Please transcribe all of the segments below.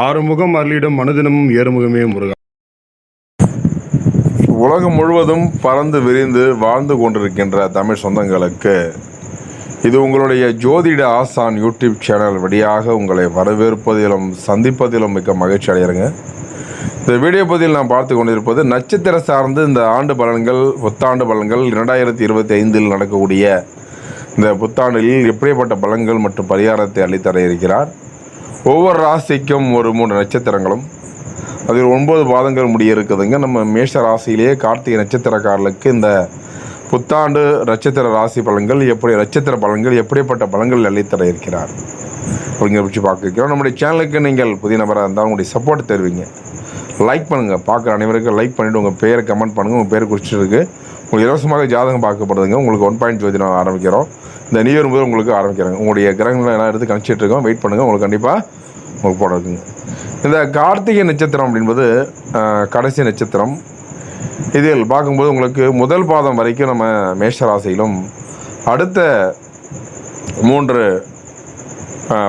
ஆறுமுகம் அருளிடம் மனுதினமும் ஏறுமுகமே முருகா. உலகம் முழுவதும் பறந்து விரிந்து வாழ்ந்து கொண்டிருக்கின்ற தமிழ் சொந்தங்களுக்கு இது உங்களுடைய ஜோதிட ஆசான் யூடியூப் சேனல் வழியாக உங்களை வரவேற்பதிலும் சந்திப்பதிலும் மிக்க மகிழ்ச்சி அடைகிறேங்க. இந்த வீடியோ பதிவில் நான் பார்த்து கொண்டிருப்பது நட்சத்திர சார்ந்து இந்த ஆண்டு பலன்கள் புத்தாண்டு பலன்கள் இரண்டாயிரத்தி இருபத்தி ஐந்தில் நடக்கக்கூடிய இந்த புத்தாண்டில் எப்படிப்பட்ட பலன்கள் மற்றும் பரிகாரத்தை அளித்தர இருக்கிறார். ஒவ்வொரு ராசிக்கும் ஒரு மூன்று நட்சத்திரங்களும். அதில் ஒன்பது பாதங்கள் முடிய இருக்குதுங்க நம்ம மேஷ ராசியிலேயே கார்த்திகை நட்சத்திரக்காரர்களுக்கு இந்த புத்தாண்டு நட்சத்திர ராசி பலன்கள் எப்படி நட்சத்திர பலன்கள் எப்படிப்பட்ட பலன்கள் அளித்தர இருக்கிறார் அப்படிங்கிற பற்றி பார்க்குறோம் நம்முடைய சேனலுக்கு நீங்கள் புதிய நபராக இருந்தால் உங்களுடைய சப்போர்ட் தருவீங்க. லைக் பண்ணுங்கள் பார்க்குற அனைவருக்கும் லைக் பண்ணிவிட்டு உங்கள் பேரை கமெண்ட் பண்ணுங்கள் உங்கள் பேர் குறிச்சிருக்கு உங்களுக்கு இலவசமாக ஜாதகம் பார்க்கப்படுதுங்க உங்களுக்கு ஒன் பாயிண்ட் ஜோதிடம் ஆரம்பிக்கிறோம். இந்த நியூ இயர் முதல் உங்களுக்கு ஆரம்பிக்கிறாங்க. உங்களுடைய கிரகங்களை எல்லாம் எடுத்து கணிச்சிட்டு இருக்கோம். வெயிட் பண்ணுங்கள் உங்களுக்கு கண்டிப்பாக உங்களுக்கு போட இருக்குங்க இந்த கார்த்திகை நட்சத்திரம் அப்படின்பது கடைசி நட்சத்திரம். இதில் பார்க்கும்போது உங்களுக்கு முதல் பாதம் வரைக்கும் நம்ம மேஷராசியிலும் அடுத்த மூன்று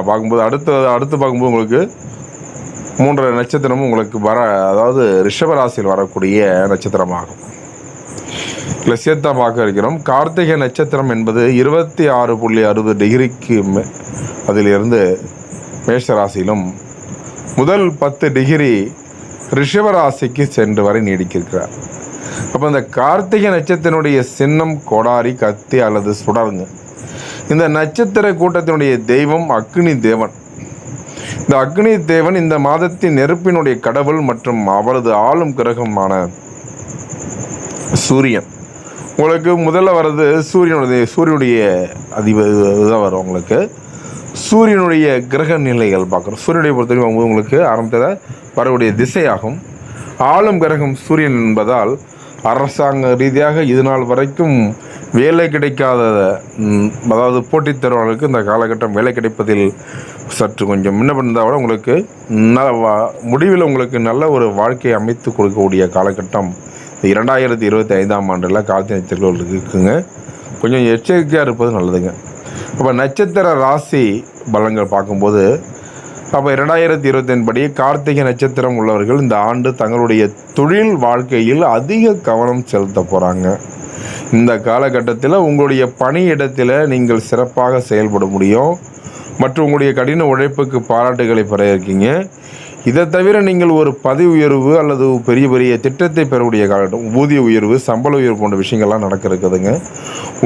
பார்க்கும்போது அடுத்த அடுத்து பார்க்கும்போது உங்களுக்கு மூன்று நட்சத்திரமும் உங்களுக்கு வர அதாவது ரிஷபராசியில் வரக்கூடிய நட்சத்திரமாகும். லட்சியத்தை பார்க்க இருக்கிறோம் கார்த்திகை நட்சத்திரம் என்பது இருபத்தி ஆறு புள்ளி அறுபது டிகிரிக்கு மே- அதிலிருந்து மேஷராசியிலும் முதல் பத்து டிகிரி ரிஷபராசிக்கு சென்று வரை நீடிக்கிறார் அப்போ இந்த கார்த்திகை நட்சத்திரனுடைய சின்னம் கோடாரி கத்தி அல்லது சுடருங்க இந்த நட்சத்திர கூட்டத்தினுடைய தெய்வம் அக்னி தேவன். இந்த அக்னி தேவன் இந்த மாதத்தின் நெருப்பினுடைய கடவுள் மற்றும் அவரது ஆளும் கிரகமான சூரியன். உங்களுக்கு முதல்ல வர்றது சூரியனுடைய சூரியனுடைய அதிப இதுதான் வரும் உங்களுக்கு. சூரியனுடைய கிரக நிலைகள் பார்க்குறோம். சூரியனுடைய பொறுத்தவரைக்கும் உங்களுக்கு ஆரம்பத்தில் வரக்கூடிய திசையாகும். ஆளும் கிரகம் சூரியன் என்பதால் அரசாங்க ரீதியாக இது நாள் வரைக்கும் வேலை கிடைக்காத அதாவது போட்டித் தேர்வாளர்களுக்கு இந்த காலகட்டம் வேலை கிடைப்பதில் சற்று கொஞ்சம் முன்ன இருந்தால் கூட உங்களுக்கு ந வா- முடிவில் உங்களுக்கு நல்ல ஒரு வாழ்க்கையை அமைத்து கொடுக்கக்கூடிய காலகட்டம். இரண்டாயிரத்தி இருபத்தி ஐந்தாம் ஆண்டில் கார்த்திகை நட்சத்திரங்களுக்கு இருக்குங்க. கொஞ்சம் எச்சரிக்கையாக இருப்பது நல்லதுங்க. அப்போ நட்சத்திர ராசி பலன்கள் பார்க்கும்போது அப்போ இரண்டாயிரத்தி இருபத்தின் படி கார்த்திகை நட்சத்திரம் உள்ளவர்கள் இந்த ஆண்டு தங்களுடைய தொழில் வாழ்க்கையில் அதிக கவனம் செலுத்த போகிறாங்க இந்த காலகட்டத்தில் உங்களுடைய பணியிடத்தில் நீங்கள் சிறப்பாக செயல்பட முடியும். மற்றும் உங்களுடைய கடின உழைப்புக்கு பாராட்டுகளை பெற இருக்கீங்க. இதை தவிர நீங்கள் ஒரு பதவி உயர்வு அல்லது பெரிய பெரிய திட்டத்தை பெறக்கூடிய காலகட்டம் ஊதிய உயர்வு சம்பள உயர்வு போன்ற விஷயங்கள்லாம் நடக்க இருக்குதுங்க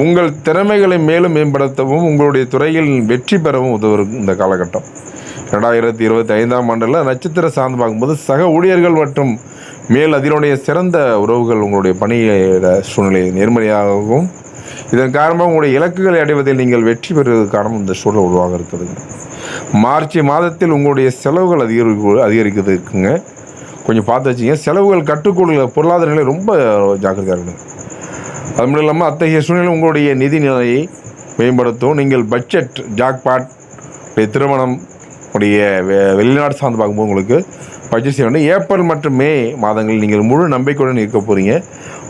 உங்கள் திறமைகளை மேலும் மேம்படுத்தவும் உங்களுடைய துறையில் வெற்றி பெறவும் உதவும் இந்த காலகட்டம். ரெண்டாயிரத்தி இருபத்தி ஐந்தாம் ஆண்டில் நட்சத்திர சார்ந்து பார்க்கும்போது சக ஊழியர்கள் மற்றும் மேல் அதிலுடைய சிறந்த உறவுகள் உங்களுடைய பணியிட சூழ்நிலை நேர்மறையாகவும் இதன் காரணமாக உங்களுடைய இலக்குகளை அடைவதில் நீங்கள் வெற்றி பெறுவதற்கு காரணம் இந்த சூழல் உருவாக இருக்குதுங்க மார்ச் மாதத்தில் உங்களுடைய செலவுகள் அதிகரிக்க அதிகரிக்கிறதுக்குங்க. இருக்குங்க கொஞ்சம் பார்த்து வச்சுங்க. செலவுகள் கட்டுக்கொள்ள பொருளாதார நிலை ரொம்ப ஜாக்கிரதையாக இருக்கணும். அது மட்டும் இல்லாமல் அத்தகைய சூழ்நிலை உங்களுடைய நிதி நிலையை மேம்படுத்தும் நீங்கள் பட்ஜெட் ஜாக்பாட் திருமணம் உடைய வெ- வெளிநாடு சார்ந்து பார்க்கும்போது உங்களுக்கு பட்ஜெட் செய்ய வேண்டும். ஏப்ரல் மற்றும் மே மாதங்களில் நீங்கள் முழு நம்பிக்கையுடன் இருக்க போகிறீங்க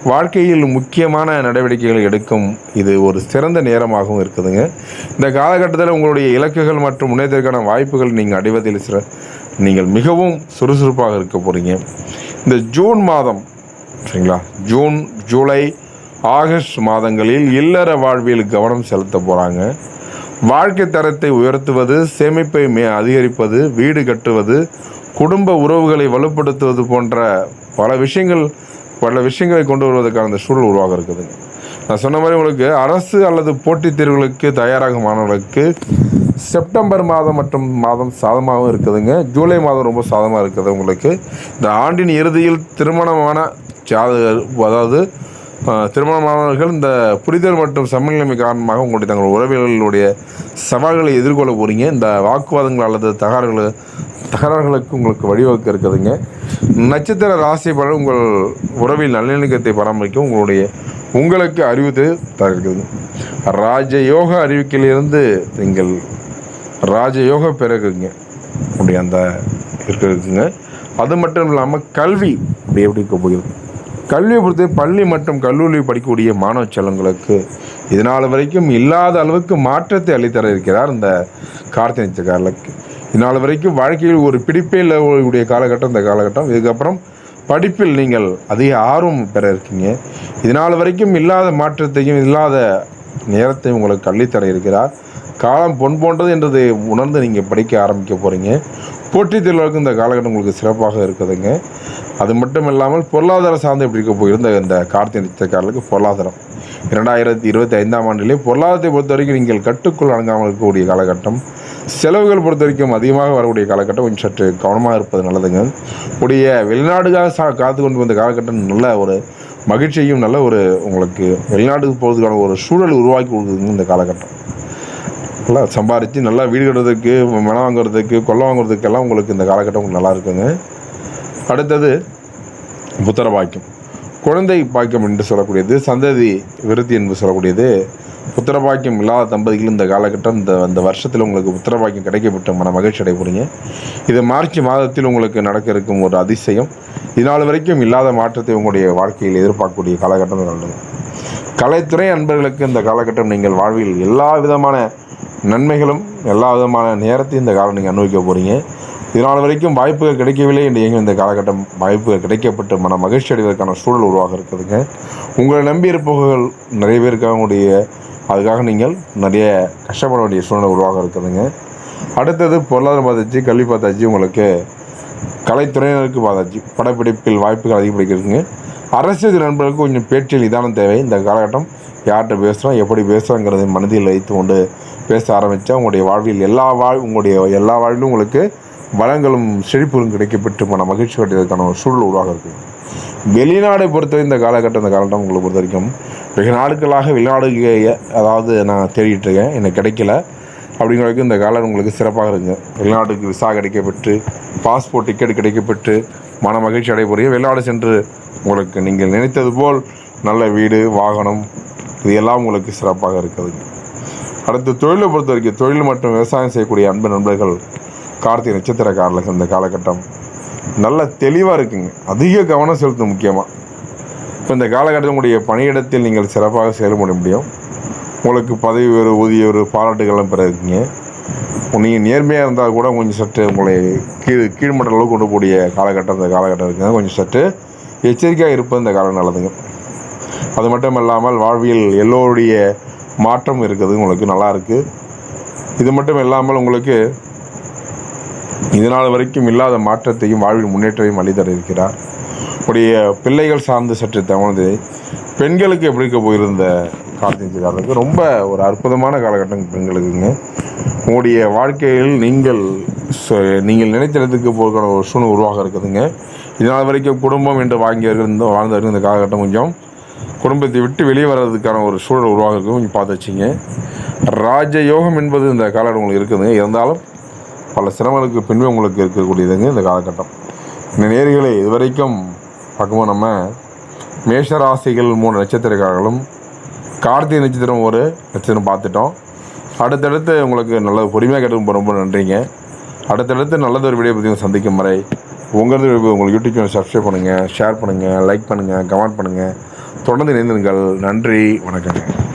வாழ்க்கையில் முக்கியமான நடவடிக்கைகள் எடுக்கும் இது ஒரு சிறந்த நேரமாகவும் இருக்குதுங்க. இந்த காலகட்டத்தில் உங்களுடைய இலக்குகள் மற்றும் முன்னேற்றத்திற்கான வாய்ப்புகள் நீங்கள் அடைவதில் சிற நீங்கள் மிகவும் சுறுசுறுப்பாக இருக்க போகிறீங்க இந்த ஜூன் மாதம் சரிங்களா? ஜூன் ஜூலை ஆகஸ்ட் மாதங்களில் இல்லற வாழ்வியல் கவனம் செலுத்த போகிறாங்க வாழ்க்கை தரத்தை உயர்த்துவது சேமிப்பை மே அதிகரிப்பது வீடு கட்டுவது குடும்ப உறவுகளை வலுப்படுத்துவது போன்ற பல விஷயங்கள் பல விஷயங்களை கொண்டு வருவதற்கான அந்த சூழல் உருவாக இருக்குதுங்க நான் சொன்ன மாதிரி உங்களுக்கு அரசு அல்லது போட்டித் தேர்வுகளுக்கு தயாராகும் மாணவர்களுக்கு செப்டம்பர் மாதம் மற்றும் மாதம் சாதமாகவும் இருக்குதுங்க. ஜூலை மாதம் ரொம்ப சாதமாக இருக்குது உங்களுக்கு. இந்த ஆண்டின் இறுதியில் திருமணமான ஜாதகர் அதாவது திருமணமானவர்கள் இந்த புரிதல் மற்றும் சமநிலைமை காரணமாக உங்களுடைய தங்கள் உறவினர்களுடைய சவால்களை எதிர்கொள்ள போகிறீங்க இந்த வாக்குவாதங்கள் அல்லது தகராறுகள் தகராறுகளுக்கு உங்களுக்கு வழிவகுக்க இருக்குதுங்க. நட்சத்திர ராசி பலன் உங்கள் உறவில் நல்லிணக்கத்தை பராமரிக்க உங்களுடைய உங்களுக்கு அறிவித்து தருகிறது. ராஜயோக அறிவிக்கையிலிருந்து நீங்கள் ராஜயோக பிறகுங்க. அப்படி அந்த இருக்குங்க அது மட்டும் இல்லாமல் கல்வி அப்படி எப்படி இருக்க போகிறது கல்வியை பொறுத்து பள்ளி மற்றும் கல்லூரி படிக்கக்கூடிய மாணவ செல்வங்களுக்கு இதனால் வரைக்கும் இல்லாத அளவுக்கு மாற்றத்தை அளித்தர இருக்கிறார் இந்த கார்த்திகை நட்சத்திரக்காரர்களுக்கு. இதனால் வரைக்கும் வாழ்க்கையில் ஒரு பிடிப்பே இல்லாத காலகட்டம் இந்த காலகட்டம். இதுக்கப்புறம் படிப்பில் நீங்கள் அதிக ஆர்வம் பெற இருக்கீங்க. இதனால் வரைக்கும் இல்லாத மாற்றத்தையும் இல்லாத நேரத்தையும் உங்களுக்கு கள்ளித்தர இருக்கிறார். காலம் பொன் போன்றது என்றதை உணர்ந்து நீங்கள் படிக்க ஆரம்பிக்க போகிறீங்க போட்டித் தேர்வுகளுக்கு இந்த காலகட்டம் உங்களுக்கு சிறப்பாக இருக்குதுங்க. அது மட்டும் இல்லாமல் பொருளாதார சார்ந்து எப்படி இருக்க போயிருந்த இந்த கார்த்திகை நட்சத்திரக்காரர்களுக்கு பொருளாதாரம் இரண்டாயிரத்தி இருபத்தி ஐந்தாம் ஆண்டிலே பொருளாதாரத்தை பொறுத்த வரைக்கும் நீங்கள் கட்டுக்குள் அடங்காமல் இருக்கக்கூடிய காலகட்டம் செலவுகள் பொறுத்த வரைக்கும் அதிகமாக வரக்கூடிய காலகட்டம் கொஞ்சம் சற்று கவனமாக இருப்பது நல்லதுங்க. உடைய வெளிநாடுக்காக சா காத்து கொண்டு வந்த காலகட்டம் நல்ல ஒரு மகிழ்ச்சியும் நல்ல ஒரு உங்களுக்கு வெளிநாட்டுக்கு போகிறதுக்கான ஒரு சூழல் உருவாக்கி கொடுக்குதுங்க இந்த காலகட்டம். நல்லா சம்பாரித்து நல்லா வீடு கட்டுறதுக்கு மனம் வாங்குறதுக்கு கொள்ளை வாங்குறதுக்கெல்லாம் உங்களுக்கு இந்த காலகட்டம் நல்லா இருக்குங்க. அடுத்தது புத்திர பாக்கியம் குழந்தை பாக்கியம் என்று சொல்லக்கூடியது சந்ததி விருத்தி என்று சொல்லக்கூடியது புத்திரபாக்கியம் இல்லாத தம்பதிகள் இந்த காலகட்டம் இந்த அந்த வருஷத்தில் உங்களுக்கு புத்திர பாக்கியம் கிடைக்கப்பட்ட மன மகிழ்ச்சி அடைபடுங்க இது மார்ச் மாதத்தில் உங்களுக்கு நடக்க இருக்கும் ஒரு அதிசயம். இதனால் வரைக்கும் இல்லாத மாற்றத்தை உங்களுடைய வாழ்க்கையில் எதிர்பார்க்கக்கூடிய காலகட்டம் நல்லது கலைத்துறை அன்பர்களுக்கு இந்த காலகட்டம் நீங்கள் வாழ்வில் எல்லா விதமான நன்மைகளும் எல்லா விதமான நேரத்தையும் இந்த காலம் நீங்கள் அனுபவிக்க போகிறீங்க இதனால் வரைக்கும் வாய்ப்புகள் கிடைக்கவில்லை என்று இயங்கும் இந்த காலகட்டம் வாய்ப்புகள் கிடைக்கப்பட்டு மன மகிழ்ச்சி அடைவதற்கான சூழல் உருவாக இருக்குதுங்க. உங்களை நம்பி இருப்பவர்கள் நிறைய பேருக்காக அவங்களுடைய அதுக்காக நீங்கள் நிறைய கஷ்டப்பட வேண்டிய சூழ்நிலை உருவாக இருக்குதுங்க. அடுத்தது பொருளாதாரம் பார்த்தாச்சு கல்வி பார்த்தாச்சு உங்களுக்கு கலைத்துறையினருக்கு பார்த்தாச்சு படப்பிடிப்பில் வாய்ப்புகள் அதிகப்படுத்திருக்குங்க அரசியல் நண்பர்களுக்கு கொஞ்சம் பேச்சில் நிதானம் தேவை. இந்த காலகட்டம் யார்கிட்ட பேசுகிறோம் எப்படி பேசுகிறோங்கிறத மனதில் வைத்து கொண்டு பேச ஆரம்பித்தா உங்களுடைய வாழ்வில் எல்லா வாழ் உங்களுடைய எல்லா வாழ்விலும் உங்களுக்கு வளங்களும் செழிப்புகளும் கிடைக்கப்பட்டு மன மகிழ்ச்சி கட்டுவதற்கான ஒரு சூழல் உருவாக இருக்குது வெளிநாடை பொறுத்தவரை இந்த காலகட்டம் இந்த காலகட்டம் உங்களை பொறுத்த வரைக்கும் வெகு நாட்களாக வெளிநாடு அதாவது நான் தேடிட்டு இருக்கேன் எனக்கு கிடைக்கல. அப்படிங்கிறதுக்கு இந்த காலம் உங்களுக்கு சிறப்பாக இருக்குங்க வெளிநாட்டுக்கு விசா கிடைக்கப்பட்டு பாஸ்போர்ட் டிக்கெட் கிடைக்கப்பட்டு மன மகிழ்ச்சி அடையக்கூடிய வெளிநாடு சென்று உங்களுக்கு நீங்கள் நினைத்தது போல் நல்ல வீடு வாகனம் இது எல்லாம் உங்களுக்கு சிறப்பாக இருக்குதுங்க அடுத்து தொழிலை பொறுத்த வரைக்கும் தொழில் மற்றும் விவசாயம் செய்யக்கூடிய அன்பு நண்பர்கள் கார்த்திகை நட்சத்திரக்காரர்களுக்கு இந்த காலகட்டம். நல்ல தெளிவாக இருக்குங்க. அதிக கவனம் செலுத்தும் முக்கியமாக இப்போ இந்த காலகட்டத்தினுடைய பணியிடத்தில் நீங்கள் சிறப்பாக செயல்பட முடியும். உங்களுக்கு பதவி ஒரு ஊதிய ஒரு பாராட்டுகள்லாம் பெற இருக்கீங்க நீங்கள் நேர்மையாக இருந்தால் கூட கொஞ்சம் சற்று உங்களை கீழ் கீழ்மட்ட அளவுக்கு கொண்டு போகக்கூடிய காலகட்டம் இந்த காலகட்டம் இருக்குங்க. கொஞ்சம் சற்று எச்சரிக்கையாக இருப்பது இந்த காலம் நல்லதுங்க. அது மட்டும் இல்லாமல் வாழ்வியல் எல்லோருடைய மாற்றம் இருக்குது. உங்களுக்கு நல்லா இருக்குது இது மட்டும் இல்லாமல் உங்களுக்கு இதனால் வரைக்கும் இல்லாத மாற்றத்தையும் வாழ்வில் முன்னேற்றத்தையும் அளித்தர இருக்கிறார். உடைய பிள்ளைகள் சார்ந்து சற்று தவணது பெண்களுக்கு எப்படி இருக்க போயிருந்த காலத்துக்கு ரொம்ப ஒரு அற்புதமான காலகட்டம் பெண்களுக்குங்க. உங்களுடைய வாழ்க்கையில் நீங்கள் நீங்கள் நினைத்த இடத்துக்கு போகிற ஒரு சூழ்நிலை உருவாக இருக்குதுங்க. இதனால் வரைக்கும் குடும்பம் என்று வாங்கியவர்கள் இருந்தோம் வாழ்ந்தவர்கள் இந்த காலகட்டம் கொஞ்சம் குடும்பத்தை விட்டு வெளியே வர்றதுக்கான ஒரு சூழல் உருவாக இருக்கும் கொஞ்சம் பார்த்து வச்சிங்க. ராஜயோகம் என்பது இந்த காலகட்டம் உங்களுக்கு இருக்குதுங்க. இருந்தாலும் பல சிரமங்களுக்கு பின்பு உங்களுக்கு இருக்கக்கூடியதுங்க இந்த காலகட்டம். இந்த நேர்களை இதுவரைக்கும் பார்க்கும்போது நம்ம மேஷராசிகள் மூணு நட்சத்திரக்காரர்களும் கார்த்திகை நட்சத்திரம் ஒரு நட்சத்திரம் பார்த்துட்டோம். அடுத்தடுத்து உங்களுக்கு நல்ல பொறுமையாக கேட்டு ரொம்ப நன்றிங்க. அடுத்தடுத்து நல்லதொரு வீடியோ பற்றி சந்திக்கும் வரை உங்களது உங்களுக்கு யூடியூப் சேனல் சப்ஸ்கிரைப் பண்ணுங்கள் ஷேர் பண்ணுங்கள் லைக் பண்ணுங்கள் கமெண்ட் பண்ணுங்கள் தொடர்ந்து இணைந்திருங்கள். நன்றி வணக்கங்க.